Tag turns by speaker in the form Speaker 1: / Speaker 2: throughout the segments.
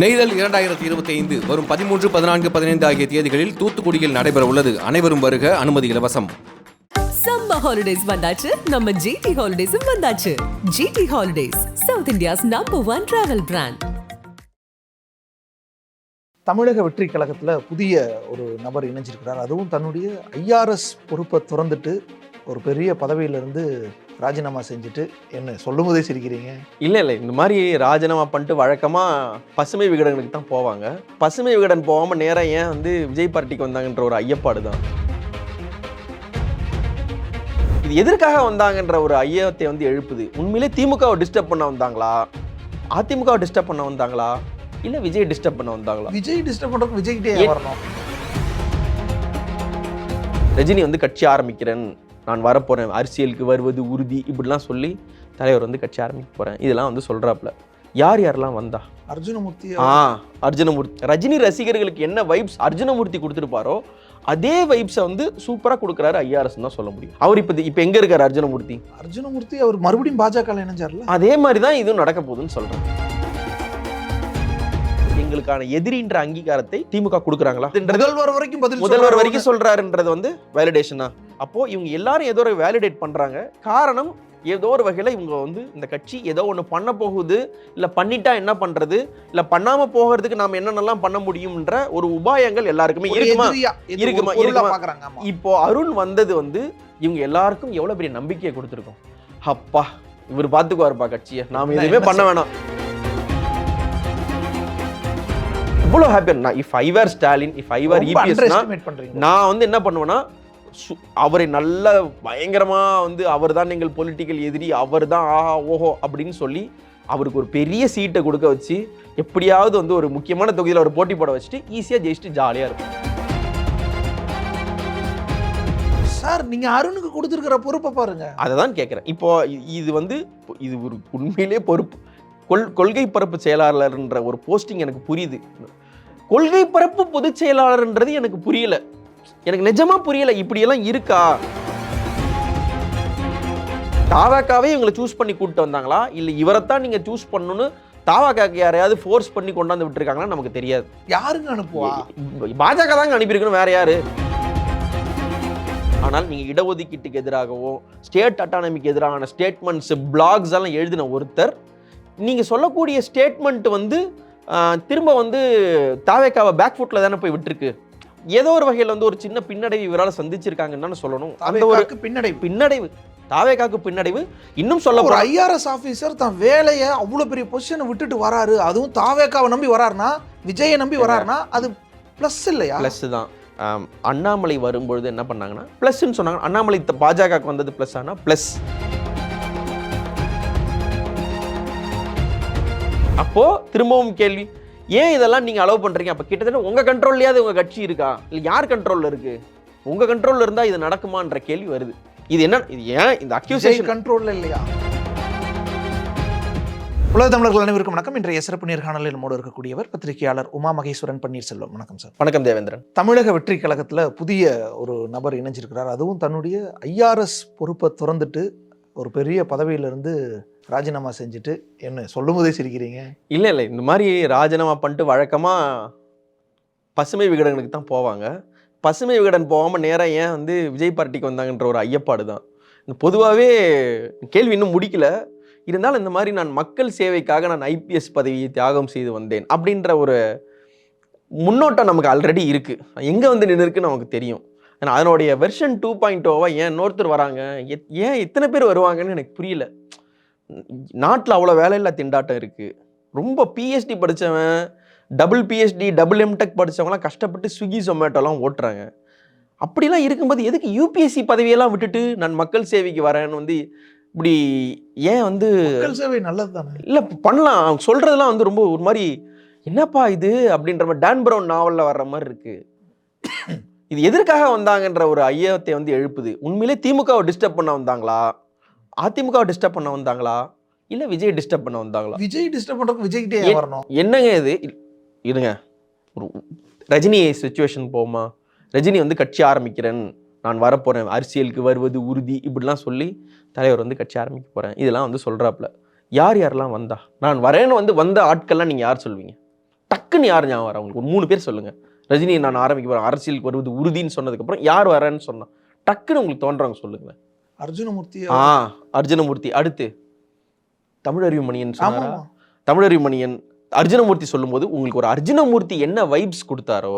Speaker 1: நெய்தல் இரண்டாயிரத்தி இருபத்தி ஐந்து வரும் பதிமூன்று பதினான்கு பதினைந்து ஆகிய தேதிகளில் தூத்துக்குடியில் நடைபெற உள்ளது அனைவரும் வருக அனுமதி இலவசம்.
Speaker 2: சம்மர் ஹாலிடேஸ் வந்தாச்சு. நம்ம ஜிடி ஹாலிடேஸும் வந்தாச்சு. GT holidays south India's number one travel brand
Speaker 3: தமிழக வெற்றி கழகத்தில் புதிய ஒரு நபர் இணைஞ்சிருக்கிறார். அதுவும் தன்னுடைய ஐஆர்எஸ் பொறுப்பை துறந்துட்டு ஒரு பெரிய பதவியிலிருந்து ராஜினாமா செஞ்சுட்டு என்ன சொல்லும் போதே சிரிக்கிறீங்க?
Speaker 4: இல்லை இல்லை. இந்த மாதிரி ராஜினாமா பண்ணிட்டு வழக்கமாக பசுமை விகடனுக்கு தான் போவாங்க. பசுமை விகடன் போகாமல் நேராக ஏன் வந்து விஜய் பார்ட்டிக்கு வந்தாங்கன்ற ஒரு ஐயப்பாடு தான். இது எதற்காக வந்தாங்கன்ற ஒரு ஐயத்தை வந்து எழுப்புது? உண்மையிலே திமுகவை டிஸ்டர்ப் பண்ண வந்தாங்களா? அதிமுகவை டிஸ்டர்ப் பண்ண வந்தாங்களா? இல்லை விஜய் டிஸ்டர்ப் பண்ண வந்தாங்களா?
Speaker 3: விஜய் டிஸ்டர்ப் பண்ணுறதுக்கு விஜய்கிட்டே? வரணும்?
Speaker 4: ரஜினி வந்து கட்சி ஆரம்பிக்கிறேன். நான் வரப்போகிறேன் அரசியலுக்கு வருவது உறுதி இப்படிலாம் சொல்லி தலைவர் வந்து கட்சி ஆரம்பிக்க போகிறேன் இதெல்லாம் வந்து சொல்கிறாப்புல யார் யாரெல்லாம் வந்தா?
Speaker 3: அர்ஜுனமூர்த்தி
Speaker 4: ஆ அர்ஜுனமூர்த்தி. ரஜினி ரசிகர்களுக்கு என்ன வைப்ஸ் அர்ஜுனமூர்த்தி கொடுத்துருப்பாரோ அதே வைப்ஸை வந்து சூப்பராக கொடுக்குறாரு ஐஆர்எஸ் தான் சொல்ல முடியும். அவர் இப்போ இப்போ எங்கே இருக்காரு அர்ஜுனமூர்த்தி?
Speaker 3: அர்ஜுனமூர்த்தி அவர் மறுபடியும் பாஜக இணைஞ்சார்ல?
Speaker 4: அதே மாதிரி தான் இதுவும் நடக்க போகுதுன்னு சொல்கிறேன் எங்களுக்கான எதிரின்ற அங்கீகாரத்தை திமுக கொடுக்குறாங்களா?
Speaker 3: முதல்வர் வரைக்கும் பதில்
Speaker 4: முதல்வர் வரைக்கும் சொல்றாருன்றது வந்து வேலிடேஷனா அப்போ இவங்க எல்லாரும் ஏதோ ஒரு வேலிடேட் பண்றாங்க. காரணம் ஏதோ ஒரு வகையில இவங்க வந்து இந்த கட்சி ஏதோ ஒன்று பண்ண போகுது இல்ல பண்ணிட்டா என்ன பண்றது இல்ல பண்ணாம போகிறதுக்கு நாம என்னென்னலாம் பண்ண முடியும்ன்ற ஒரு உபாயங்கள் எல்லாருக்குமே இருக்குமா? இருக்குமா, இருக்குமா. இப்போ அருண் வந்தது வந்து இவங்க எல்லாருக்கும் எவ்வளவு பெரிய நம்பிக்கையை கொடுத்துருக்கோம். அப்பா இவர் பார்த்துக்குவாருப்பா கட்சியை. நாம எதுவுமே பண்ண வேணாம். இவ்வளோ ஹாப்பி நான் இஃப் ஐவர் ஸ்டாலின் இஃப் ஐவர்
Speaker 3: பண்றீங்க.
Speaker 4: நான் வந்து என்ன பண்ணுவேன்னா அவரை நல்ல பயங்கரமா வந்து அவர் தான் எங்கள் பொலிட்டிக்கல் எதிரி அவர் தான் ஆஹா ஓஹோ அப்படின்னு சொல்லி அவருக்கு ஒரு பெரிய சீட்டை கொடுக்க வச்சு எப்படியாவது வந்து ஒரு முக்கியமான தொகுதியில் ஒரு போட்டி போட வச்சுட்டு ஈஸியாக ஜெயிச்சுட்டு ஜாலியாக இருக்கும்
Speaker 3: சார் நீங்க அருணுக்கு கொடுத்திருக்கிற பொறுப்பை பாருங்க.
Speaker 4: அதை தான் கேட்குறேன். இப்போ இது வந்து இது ஒரு உண்மையிலே பொறுப்பு. கொள் கொள்கை பரப்பு செயலாளர்ன்ற ஒரு போஸ்டிங் எனக்கு புரியுது. கொள்கை பரப்பு பொதுச் செயலாளர்ன்றது எனக்கு புரியல. எனக்கு நிஜமா புரியல இப்படியெல்லாம் இருக்கா? தாவாக்காவே இவங்களை சூஸ் பண்ணி கூப்பிட்டு வந்தாங்களா? இல்லை இவரைத்தான் நீங்க சூஸ் பண்ணணும்னு தாவாக்காக்கு யாரையாவது ஃபோர்ஸ் பண்ணி கொண்டாந்து விட்டுருக்காங்களா நமக்கு தெரியாது.
Speaker 3: யாருங்க அனுப்புவா?
Speaker 4: பாஜக தாங்க அனுப்பியிருக்கணும் வேற யாரு? ஆனால் நீங்க இடஒதுக்கீட்டுக்கு எதிராகவோ ஸ்டேட் அட்டானமிக்கு எதிரான ஸ்டேட்மெண்ட்ஸ் பிளாக்ஸ் எல்லாம் எழுதின ஒருத்தர் நீங்க சொல்லக்கூடிய ஸ்டேட்மெண்ட் வந்து திரும்ப வந்து தாவேக்காவை பேக் ஃபுட்ல தானே போய் விட்டுருக்கு. ஏதோ ஒரு வகையில் வந்து ஒரு சின்ன பின்னடைவு இவரால் சந்திச்சிருக்காங்கன்னு சொல்லணும். அந்த ஒரு
Speaker 3: பின்னடைவு.
Speaker 4: பின்னடைவு. தாவேக்காக்கு பின்னடைவு. இன்னும் சொல்ல
Speaker 3: ஒரு ஐஆர்எஸ் ஆபீசர் தான் வேலையை அவ்வளவு பெரிய பொசிஷனை விட்டுட்டு வராரு. அதுவும் தாவேக்காவை நம்பி வராருன்னா விஜயை நம்பி வராருன்னா அது பிளஸ் இல்லையா?
Speaker 4: ப்ளஸ் தான். அண்ணாமலை வரும்பொழுது என்ன பண்ணாங்கன்னா ப்ளஸ்ன்னு சொன்னாங்க. அண்ணாமலை பாஜகவுக்கு வந்தது ப்ளஸ் ஆனால் ப்ளஸ் அப்போ திரும்பவும் கேள்வி ஏன் இதெல்லாம் நீங்க அலோவ் பண்றீங்க? அப்ப கிட்டத்தட்ட உங்க கண்ட்ரோல்லையாவது உங்க கட்சி இருக்கா? இல்ல யார் கண்ட்ரோல்ல இருக்கு? உங்க கண்ட்ரோல்ல இருந்தா இது நடக்குமான்ற கேள்வி வருது. இது என்ன இது ஏன் இந்த அக்யூசேஷன்
Speaker 3: கண்ட்ரோல்ல இல்லையா? உலக தமிழர்கள் அனைவருக்கும் வணக்கம். இன்றைய சிறப்பு நேர்காணலில் நம்மோடு இருக்கக்கூடியவர் பத்திரிகையாளர் உமா மகேஸ்வரன் பன்னீர்செல்வம். வணக்கம் சார்.
Speaker 4: வணக்கம் தேவேந்திரன்.
Speaker 3: தமிழக வெற்றி கழகத்தில் புதிய ஒரு நபர் இணைஞ்சிருக்கிறார். அதுவும் தன்னுடைய ஐஆர்எஸ் பொறுப்பை துறந்துட்டு ஒரு பெரிய பதவியிலிருந்து ராஜினாமா செஞ்சுட்டு என்ன சொல்லும் போதே சிரிக்கிறீங்க?
Speaker 4: இல்லை இல்லை இந்த மாதிரி ராஜினாமா பண்ணிட்டு வழக்கமாக பசுமை விகடனுக்கு தான் போவாங்க. பசுமை விகடன் போகாமல் நேராக ஏன் வந்து விஜய் பார்ட்டிக்கு வந்தாங்கன்ற ஒரு ஐயப்பாடு தான். இந்த பொதுவாகவே கேள்வி இன்னும் முடிக்கல. இருந்தாலும் இந்த மாதிரி நான் மக்கள் சேவைக்காக நான் ஐபிஎஸ் பதவியை தியாகம் செய்து வந்தேன் அப்படின்ற ஒரு முன்னோட்டம் நமக்கு ஆல்ரெடி இருக்குது எங்கே வந்து நின்று இருக்குன்னு நமக்கு தெரியும். ஆனால் அதனுடைய வெர்ஷன் டூ பாயிண்ட் ஓவா ஏன் இன்னொருத்தர் வராங்க? எத்- ஏன் இத்தனை பேர் வருவாங்கன்னு எனக்கு புரியல. நாட்டில் அவ்வளோ வேலையில்லா திண்டாட்டம் இருக்குது ரொம்ப பிஹெச்டி படித்தவன் double PhD double M Tech படித்தவங்களாம் கஷ்டப்பட்டு ஸ்விக்கி ஜொமேட்டோலாம் ஓட்டுறாங்க. அப்படிலாம் இருக்கும்போது எதுக்கு யூபிஎஸ்சி பதவியெல்லாம் விட்டுட்டு நான் மக்கள் சேவைக்கு வரேன்னு வந்து இப்படி ஏன் வந்து
Speaker 3: மக்கள் சேவை நல்லது தானே
Speaker 4: இல்லை பண்ணலாம். அவங்க சொல்கிறதெல்லாம் வந்து ரொம்ப ஒரு மாதிரி என்னப்பா இது? அப்படின்ற மாதிரி டான் ப்ரௌன் நாவலில் வர்ற மாதிரி இருக்கு. இது எதற்காக வந்தாங்கன்ற ஒரு ஐயத்தை வந்து எழுப்புது. உண்மையிலே திமுகவை டிஸ்டர்ப் பண்ண வந்தாங்களா? அதிமுகவை டிஸ்டர்ப் பண்ண வந்தாங்களா? இல்லை விஜய் டிஸ்டர்ப் பண்ண வந்தாங்களா?
Speaker 3: விஜய் டிஸ்டர்ப் பண்றதுக்கு விஜய்கிட்டே? வரணும்.
Speaker 4: என்னங்க இது? இருங்க. ஒரு ரஜினி சுச்சுவேஷன் போமா ரஜினி வந்து கட்சி ஆரம்பிக்கிறேன். நான் வரப்போறேன். அரசியலுக்கு வருவது உறுதி. இப்படிலாம் சொல்லி தலைவர் வந்து கட்சி ஆரம்பிக்க போறேன். இதெல்லாம் வந்து சொல்றாப்புல. யார் யாரெல்லாம் வந்தா? நான் வரேன்னு வந்து வந்த ஆட்கள்லாம் நீங்க யார் சொல்வீங்க? டக்குன்னு யார் ஞாபகம் வரா உங்களுக்கு? ஒரு மூணு பேர் சொல்லுங்க. ரஜினி நான் ஆரம்பிக்க போறேன். அரசியலுக்கு வருவது உறுதின்னு சொன்னதுக்கப்புறம் யார் வரேன்னு சொன்னா? டக்குன்னு உங்களுக்கு தோன்றவங்க சொல்லுங்க
Speaker 3: அர்ஜுனமூர்த்தி
Speaker 4: ஆ அர்ஜுனமூர்த்தி அடுத்து. தமிழறிவு மணியன் சொன்னாரா? தமிழறிவு மணியன் அர்ஜுனமூர்த்தி சொல்லும்போது உங்களுக்கு ஒரு அர்ஜுனமூர்த்தி என்ன வைப்ஸ் கொடுத்தாரோ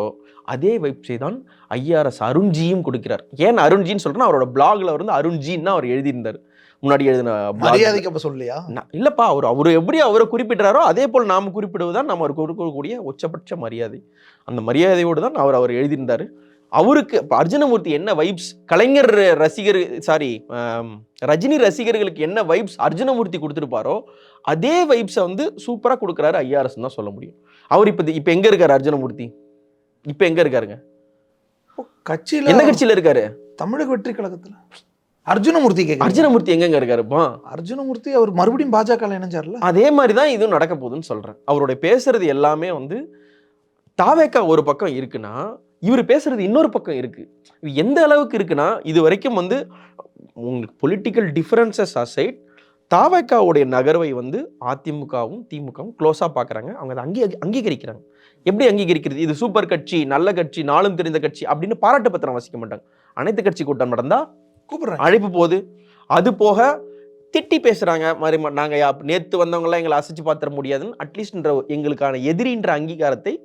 Speaker 4: அதே வைப்ஸை தான் ஐஆர்எஸ் அருண்ஜியும் கொடுக்கிறார். ஏன் அருண்ஜின்னு சொல்றேன்னா அவரோட பிளாக்ல வந்து அருண்ஜின்னு அவர் எழுதியிருந்தார். முன்னாடி எழுதின.
Speaker 3: மரியாதைக்கு அப்ப சொல்லியா
Speaker 4: இல்லப்பா அவர் அவர் எப்படி அவரை குறிப்பிட்டாரோ அதே போல் நாம குறிப்பிடுவதுதான் நம்ம அவருக்கு கொடுக்கக்கூடிய உச்சபட்ச மரியாதை. அந்த மரியாதையோடு தான் அவர் அவர் எழுதியிருந்தார். அவருக்கு இப்போ அர்ஜுனமூர்த்தி என்ன வைப்ஸ் கலைஞர் ரசிகர் சாரி ரஜினி ரசிகர்களுக்கு என்ன வைப்ஸ் அர்ஜுனமூர்த்தி கொடுத்துருப்பாரோ அதே வைப்ஸை வந்து சூப்பராக கொடுக்குறாரு ஐஆர்எஸ் தான் சொல்ல முடியும். அவர் இப்போ இப்போ எங்கே இருக்காரு அர்ஜுனமூர்த்தி? இப்போ எங்கே இருக்காருங்க?
Speaker 3: கட்சியில
Speaker 4: எந்த கட்சியில் இருக்காரு?
Speaker 3: தமிழக வெற்றி கழகத்துல. அர்ஜுனமூர்த்தி கேட்க
Speaker 4: அர்ஜுனமூர்த்தி எங்கெங்க இருக்காருப்பா
Speaker 3: அர்ஜுனமூர்த்தி அவர் மறுபடியும் பாஜக இணைஞ்சார்ல?
Speaker 4: அதே மாதிரி தான் இதுவும் நடக்க போகுதுன்னு சொல்றேன். அவருடைய பேசுறது எல்லாமே வந்து தாவேக்கா ஒரு பக்கம் இருக்குன்னா இவர் பேசுறது இன்னொரு பக்கம் இருக்கு. இது எந்த அளவுக்கு இருக்குன்னா இது வரைக்கும் வந்து உங்களுக்கு பொலிட்டிக்கல் டிஃபரன்சஸ் அசைட் தாவேக்காவுடைய நகர்வை வந்து அதிமுகவும் திமுகவும் க்ளோஸாக பார்க்குறாங்க அவங்க அதை அங்கீ அங்கீகரிக்கிறாங்க. எப்படி அங்கீகரிக்கிறது? இது சூப்பர் கட்சி நல்ல கட்சி நாளும் தெரிந்த கட்சி அப்படின்னு பாராட்டு பத்திரம் வாசிக்க மாட்டாங்க. அனைத்து கட்சி கூட்டம் நடந்தா
Speaker 3: கூப்பிடுறாங்க.
Speaker 4: அழைப்பு போகுது. அது போக திட்டி பேசுறாங்க. மாதிரி ம- நாங்க யா- நேத்து வந்தவங்களாம் எங்களை அசைச்சு பார்த்துட முடியாதுன்னு அட்லீஸ்ட்ன்ற எங்களுக்கான எதிரின்ற அங்கீகாரத்தை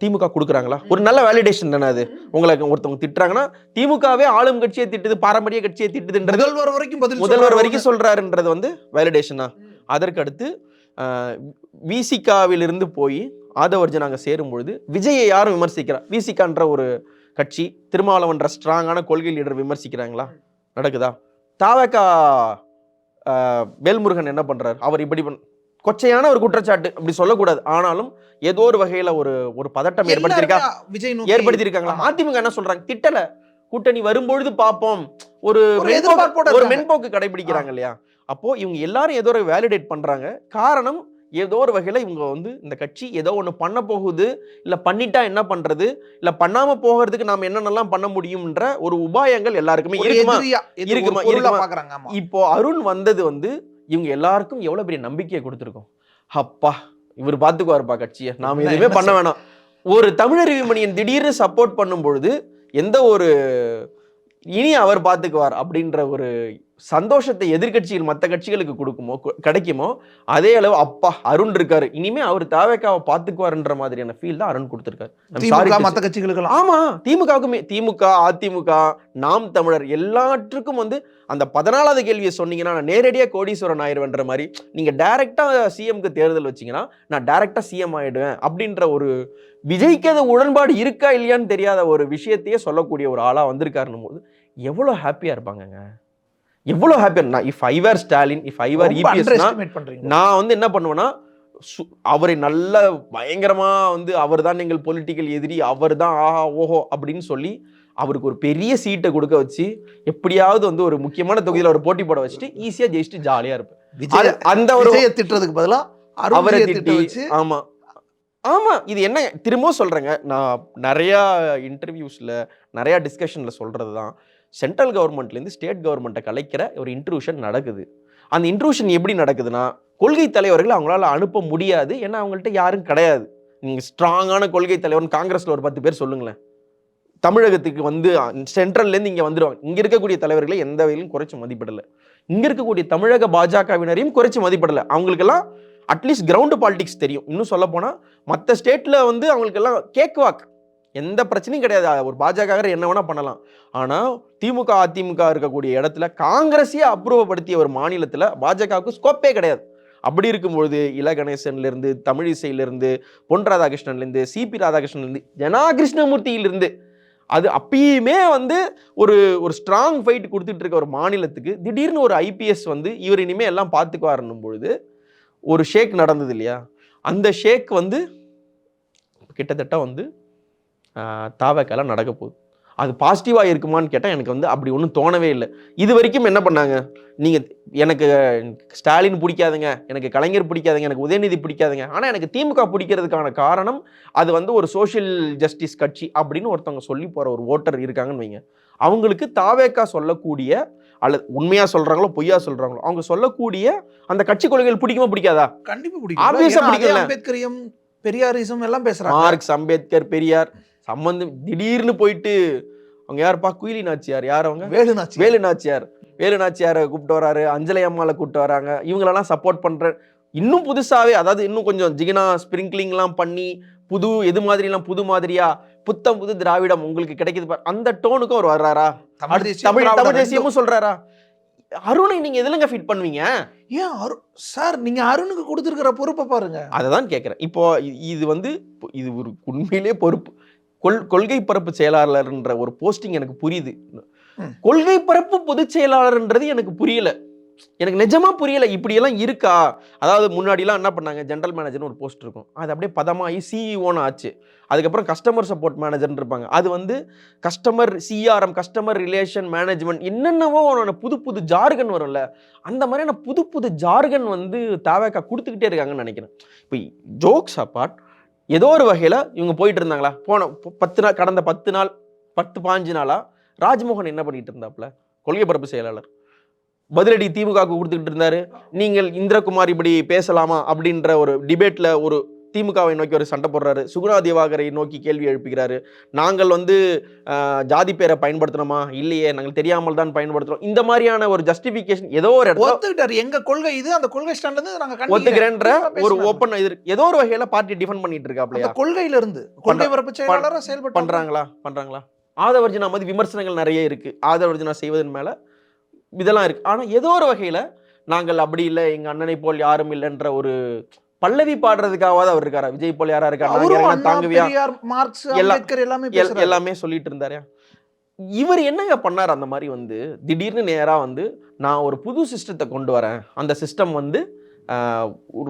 Speaker 4: திமுக கொடுக்குறாங்களா? ஒரு நல்ல வேலிடேஷன் தானே அது. உங்களுக்கு ஒருத்தவங்க திட்டுறாங்கன்னா திமுகவே ஆளும் கட்சியை திட்டுது பாரம்பரிய கட்சியை திட்டுதுன்றது
Speaker 3: முதல்வர் வரைக்கும் பதில்
Speaker 4: முதல்வர். வரைக்கும் சொல்றாருன்றது வந்து வேலிடேஷனா அதற்கு அடுத்து விசிகாவிலிருந்து போய் ஆதவர்ஜன் அங்கே சேரும் பொழுது விஜயை யாரும் விமர்சிக்கிறா விசிகான்ற ஒரு கட்சி திருமாவளவன்ற ஸ்ட்ராங்கான கொள்கை லீடர் விமர்சிக்கிறாங்களா? நடக்குதா? தாவக்கா வேல்முருகன் என்ன பண்றாரு? அவர் இப்படி பண் கொச்சையான ஒரு குற்றச்சாட்டு அப்படி சொல்லக்கூடாது. ஆனாலும் ஏதோ ஒரு வகையில ஒரு ஒரு பதட்டம் ஏற்படுத்தியிருக்கா
Speaker 3: விஜய்
Speaker 4: ஏற்படுத்தியிருக்காங்களா. அதிமுக என்ன சொல்றாங்க? திட்டல. கூட்டணி வரும்பொழுது பார்ப்போம் ஒரு
Speaker 3: ஒரு
Speaker 4: மென்போக்கு- கடைபிடிக்கிறாங்க இல்லையா? அப்போ இவங்க எல்லாரும் ஏதோ ஒரு வேலிடேட் பண்றாங்க. காரணம் ஏதோ ஒரு வகையில இவங்க வந்து இந்த கட்சி ஏதோ ஒண்ணு பண்ண போகுது இல்ல பண்ணிட்டா என்ன பண்றது இல்ல பண்ணாம போகிறதுக்கு நாம என்னென்னலாம் பண்ண முடியும்ன்ற ஒரு உபாயங்கள் எல்லாருக்குமே இருக்குமா? இருக்குமா, இப்போ அருண் வந்தது வந்து இவங்க எல்லாருக்கும் எவ்வளவு பெரிய நம்பிக்கையை கொடுத்துருக்கோம்? அப்பா இவர் பாத்துக்குவாருப்பா கட்சியை. நாம எதுவுமே பண்ண வேணாம். ஒரு தமிழறிவு மணியன் திடீர்னு சப்போர்ட் பண்ணும் பொழுது எந்த ஒரு இனி அவர் பார்த்துக்குவார் அப்படின்ற ஒரு சந்தோஷத்தை எதிர்க்கட்சிகள் மற்ற கட்சிகளுக்கு கொடுக்குமோ கிடைக்குமோ அதே அளவு அப்பா அருண் இருக்காரு. இனிமே அவர் தாவேக்காவை பார்த்துக்குவாருன்ற மாதிரியான ஃபீல் தான் அருண் கொடுத்துருக்காரு.
Speaker 3: மத்த கட்சிகளுக்கெல்லாம்.
Speaker 4: ஆமா திமுகவுக்குமே திமுக அதிமுக நாம் தமிழர் எல்லாற்றுக்கும் வந்து அந்த பதினாலாவது கேள்வியை சொன்னீங்கன்னா நான் நேரடியாக கோடீஸ்வரன் ஆயிடுவேன்ற மாதிரி நீங்க டைரக்டா சிஎம்க்கு தேர்தல் வச்சீங்கன்னா நான் டைரக்டா சிஎம் ஆயிடுவேன் அப்படின்ற ஒரு விஜய்க்கு அது உடன்பாடு இருக்கா இல்லையான்னு தெரியாத ஒரு விஷயத்தையே சொல்லக்கூடிய ஒரு ஆளா வந்திருக்காருன்னும் போது எவ்வளோ ஹாப்பியா இருப்பாங்கங்க. எவ்வளோ ஹாப்பியா நான் இஃப் ஐவர் ஸ்டாலின் இஃப் ஐவர்
Speaker 3: பண்றீங்க.
Speaker 4: நான் வந்து என்ன பண்ணுவேன்னா அவரை நல்ல பயங்கரமா வந்து அவர் தான் எங்கள் பொலிட்டிக்கல் எதிரி அவர் தான் ஆஹா ஓஹோ அப்படின்னு சொல்லி அவருக்கு ஒரு பெரிய சீட்டை கொடுக்க வச்சு எப்படியாவது வந்து ஒரு முக்கியமான தொகுதியில ஒரு போட்டி போட வச்சுட்டு ஈஸியா ஜெயிச்சுட்டு ஜாலியா இருப்பேன். அந்த ஒரு
Speaker 3: திட்டுறதுக்கு பதிலா
Speaker 4: அவரை
Speaker 3: திட்ட
Speaker 4: திட்டி ஆமாம் இது என்ன திரும்பவும் சொல்கிறேங்க நான் நிறையா இன்டர்வியூஸில் நிறையா டிஸ்கஷனில் சொல்கிறது தான் சென்ட்ரல் கவர்மெண்ட்லேருந்து ஸ்டேட் கவர்மெண்ட்டை கலைக்கிற ஒரு இன்ட்ரூஷன் நடக்குது. அந்த இன்ட்ரூஷன் எப்படி நடக்குதுன்னா கொள்கை தலைவர்களை அவங்களால அனுப்ப முடியாது. ஏன்னா அவங்கள்ட்ட யாரும் கிடையாது. நீங்கள் ஸ்ட்ராங்கான கொள்கை தலைவர்னு காங்கிரஸில் ஒரு பத்து பேர் சொல்லுங்களேன். தமிழகத்துக்கு வந்து சென்ட்ரல்லேருந்து இங்கே வந்துடுவாங்க இங்கே இருக்கக்கூடிய தலைவர்களை எந்த வகையிலும் குறைச்சி மதிப்பிடலை. இங்கே இருக்கக்கூடிய தமிழக பாஜகவினரையும் குறைச்சி மதிப்பிடலை. அவங்களுக்கெல்லாம் அட்லீஸ்ட் கிரவுண்டு பாலிடிக்ஸ் தெரியும். இன்னும் சொல்ல போனால் மற்ற ஸ்டேட்டில் வந்து அவங்களுக்கெல்லாம் கேக் வாக் எந்த பிரச்சனையும் கிடையாது. ஒரு பாஜக என்ன வேணால் பண்ணலாம். ஆனால் திமுக அதிமுக இருக்கக்கூடிய இடத்துல காங்கிரஸையே அப்ரூவப்படுத்திய ஒரு மாநிலத்தில் பாஜகவுக்கு ஸ்கோப்பே கிடையாது. அப்படி இருக்கும்பொழுது இல கணேசன்லேருந்து தமிழிசையிலேருந்து பொன் ராதாகிருஷ்ணன்லேருந்து சிபி ராதாகிருஷ்ணன்லேருந்து ஜனா கிருஷ்ணமூர்த்தியிலிருந்து அது அப்பயுமே வந்து ஒரு ஒரு ஸ்ட்ராங் ஃபைட் கொடுத்துட்டு இருக்க ஒரு மாநிலத்துக்கு திடீர்னு ஒரு ஐபிஎஸ் வந்து இவர் இனிமே எல்லாம் பார்த்துக்குவாருன்னும் பொழுது ஒரு ஷேக் நடந்தது இல்லையா அந்த ஷேக் வந்து கிட்டத்தட்ட வந்து தாவக்கெல்லாம் நடக்க போகுது அது பாசிட்டிவாக இருக்குமான்னு கேட்டால் எனக்கு வந்து அப்படி ஒன்றும் தோணவே இல்லை. இது வரைக்கும் என்ன பண்ணாங்க? நீங்கள் எனக்கு ஸ்டாலின் பிடிக்காதுங்க எனக்கு கலைஞர் பிடிக்காதுங்க எனக்கு உதயநிதி பிடிக்காதுங்க. ஆனால் எனக்கு திமுக பிடிக்கிறதுக்கான காரணம் அது வந்து ஒரு சோஷியல் ஜஸ்டிஸ் கட்சி அப்படின்னு ஒருத்தவங்க சொல்லி போகிற ஒரு ஓட்டர் இருக்காங்கன்னு வைங்க. அவங்களுக்கு தாவேக்கா சொல்லக்கூடிய அல்லது உண்மையாக சொல்கிறாங்களோ பொய்யா சொல்கிறாங்களோ அவங்க சொல்லக்கூடிய அந்த கட்சி கொள்கைகள் பிடிக்குமா பிடிக்காதா?
Speaker 3: கண்டிப்பா
Speaker 4: Obvious ஆ
Speaker 3: பிடிக்கும்
Speaker 4: பிடிக்கல.
Speaker 3: அம்பேத்கரியம் பெரியாரிசம் எல்லாம் பேசுறாங்க.
Speaker 4: மார்க்ஸ் அம்பேத்கர் பெரியார் சம்பந்தம் திடீர்னு போயிட்டு அவங்க யாருப்பா? குயிலி நாச்சியார். யார் அவங்க?
Speaker 3: வேலுநாச்சி
Speaker 4: வேலு நாச்சியார். வேலு நாச்சியாரை கூப்பிட்டு வராரு. அஞ்சலி அம்மாவை கூப்பிட்டு வராங்க. இவங்களெல்லாம் சப்போர்ட் பண்ற இன்னும் புதுசாவே அதாவது இன்னும் கொஞ்சம் ஜிகினா ஸ்ப்ரிங்க்லிங்லாம் பண்ணி புது எது மாதிரிலாம் புது மாதிரியா? புத்தம் புது திராவிடம் உங்களுக்கு கிடைக்குது பாரு. அந்த டோனுக்கும் அவர் வர்றாரா?
Speaker 3: தமிழ்
Speaker 4: தமிழ். தேசியமும் சொல்றாரா? அருணை நீங்க எதுலங்க ஃபிட் பண்ணுவீங்க?
Speaker 3: ஏன் அரு சார் நீங்க அருணுக்கு கொடுத்துருக்கிற பொறுப்பை பாருங்க.
Speaker 4: அதை தான் கேட்குறேன் இப்போ இது வந்து இது ஒரு உண்மையிலே பொறுப்பு. கொள் கொள்கை பரப்பு செயலாளர்ன்ற ஒரு போஸ்டிங் எனக்கு புரியுது. கொள்கை பரப்பு பொதுச் செயலாளர்ன்றது எனக்கு புரியல. எனக்கு நிஜமா புரியல. இப்படியெல்லாம் இருக்கா? அதாவது முன்னாடிலாம் என்ன பண்ணாங்க? ஜென்ரல் மேனேஜர்னு ஒரு போஸ்ட் இருக்கும். அது அப்படியே பதமாகி சிஇஓன்னு ஆச்சு. அதுக்கப்புறம் கஸ்டமர் சப்போர்ட் மேனேஜர்னு இருப்பாங்க. அது வந்து customer CRM customer relation management என்னென்னவோ புது புது ஜார்கன் வரும்ல. அந்த மாதிரியான புது புது ஜார்கன் வந்து தாவேக்கா கொடுத்துக்கிட்டே இருக்காங்கன்னு நினைக்கிறேன். இப்போ ஜோக்ஸ் அப்பார்ட் ஏதோ ஒரு வகையில் இவங்க போயிட்டு இருந்தாங்களா? போன பத்து நாள் கடந்த பத்து நாள் பத்து பாஞ்சு நாளாக ராஜ்மோகன் என்ன பண்ணிட்டு இருந்தாப்புல? கொள்கை பரப்பு செயலாளர். பதிலடி திமுகவுக்கு கொடுத்துக்கிட்டு இருந்தாரு. நீங்கள் இந்திரகுமார் இப்படி பேசலாமா அப்படின்ற ஒரு டிபேட்ல ஒரு திமுகவை நோக்கி ஒரு சண்டை போடுறாரு. சுகுணா திவாகரை நோக்கி கேள்வி எழுப்புகிறாரு. நாங்கள் வந்து ஜாதி பேரை பயன்படுத்தணுமா? இல்லையே நாங்கள் தெரியாமல் தான் பயன்படுத்துறோம். இந்த மாதிரியான ஒரு ஜஸ்டிஃபிகேஷன் ஏதோ ஒரு
Speaker 3: ஒத்துக்கிட்டாரு. எங்க கொள்கை இது? அந்த கொள்கை ஸ்டாண்ட்ல இருந்து நாங்க.
Speaker 4: ஒத்துக்கிறேன்ற ஒரு. ஓப்பன் இது. ஏதோ ஒரு வகையில பார்ட்டி டிஃபெண்ட் பண்ணிட்டு இருக்காப்லையா?
Speaker 3: அந்த கொள்கையில இருந்து கொள்கை பரப்பு செயலாளரா செயல்பட்டு
Speaker 4: பண்றாங்களா? பண்றாங்களா? ஆதவர்ஜனா மாதிரி விமர்சனங்கள் நிறைய இருக்கு. ஆதவர்ஜனா செய்வதன் மேல இதெல்லாம் இருக்கு. ஆனா ஏதோ ஒரு வகையில நாங்கள் அப்படி இல்லை எங்க அண்ணனை போல் யாரும் இல்லைன்ற ஒரு பல்லவி பாடுறதுக்காவது அவர் இருக்காரா? விஜய் போல் யாரா இருக்கா நாங்க
Speaker 3: அவரும்
Speaker 4: இறங்கினா
Speaker 3: அண்ணா
Speaker 4: தாங்குவியா?
Speaker 3: மார்க்ஸ் எல்லாமே
Speaker 4: எல்லாமே சொல்லிட்டு இருந்தாரு இவர் என்னங்க பண்ணார் அந்த மாதிரி வந்து? திடீர்னு நேரா வந்து நான் ஒரு புது சிஸ்டத்தை கொண்டு வரேன். அந்த சிஸ்டம் வந்து